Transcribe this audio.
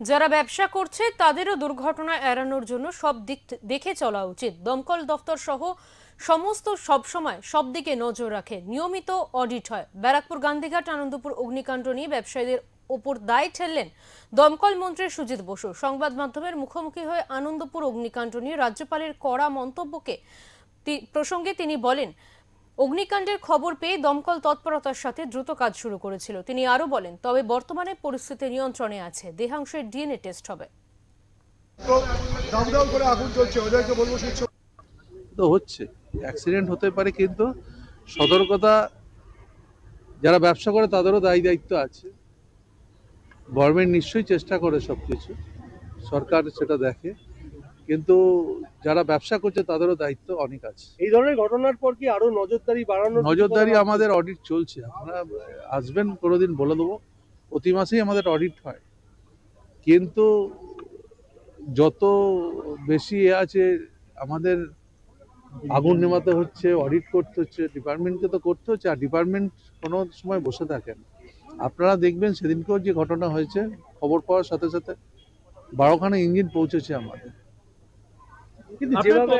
যারা ব্যবসা করছে, তাদেরও দুর্ঘটনা এড়ানোর জন্য সব দিক দেখে চলা উচিত। দমকল দফতর সহ সমস্ত সবসময় সব দিকে নজর রাখে। নিয়মিত অডিট হয়। ব্যারাকপুর, গান্ধীঘাট, আনন্দপুর, অগ্নিকাণ্ড নিয়ে ব্যবসায়ীদের ওপর দায় ঠেললেন দমকল মন্ত্রী সুজিত বসু। সংবাদ মাধ্যমের মুখোমুখি হয়ে আনন্দপুর অগ্নিকাণ্ড নিয়ে রাজ্যপালের কড়া মন্তব্যকে প্রসঙ্গে তিনি বলেন অগ্নিকাণ্ডের খবর পেয়ে দমকল তৎপরতার সাথে দ্রুত কাজ শুরু করেছিল। তিনি আরও বলেন তবে বর্তমানে পরিস্থিতি নিয়ন্ত্রণে আছে। দেহাংশের ডিএনএ টেস্ট হবে। করে আগুন চলছে ওদেরকে বলব তো হচ্ছে অ্যাক্সিডেন্ট হতে পারে কিন্তু সতর্কতা যারা ব্যবসা করে তাদেরও দায়ী দায়িত্ব আছে। গভর্নমেন্ট নিশ্চয়ই চেষ্টা করে সব কিছু সরকার সেটা দেখে। কিন্তু যারা ব্যবসা করছে তাদেরও দায়িত্ব অনেক আছে। এই ধরনের ঘটনার পর কি আরও নজরদারি বাড়ানোর নজরদারি আমাদের অডিট চলছে। আপনারা আসবেন কোনোদিন বলে দেবো। প্রতি মাসেই আমাদের অডিট হয়। কিন্তু যত বেশি এ আছে আমাদের আগুন নেমাতে হচ্ছে অডিট করতে হচ্ছে ডিপার্টমেন্টকে তো করতে হচ্ছে আর ডিপার্টমেন্ট কোনো সময় বসে থাকেন। আপনারা দেখবেন সেদিনকেও যে ঘটনা হয়েছে খবর পাওয়ার সাথে সাথে বারোখানা ইঞ্জিন পৌঁছেছে আমাদের। কিন্তু যেভাবে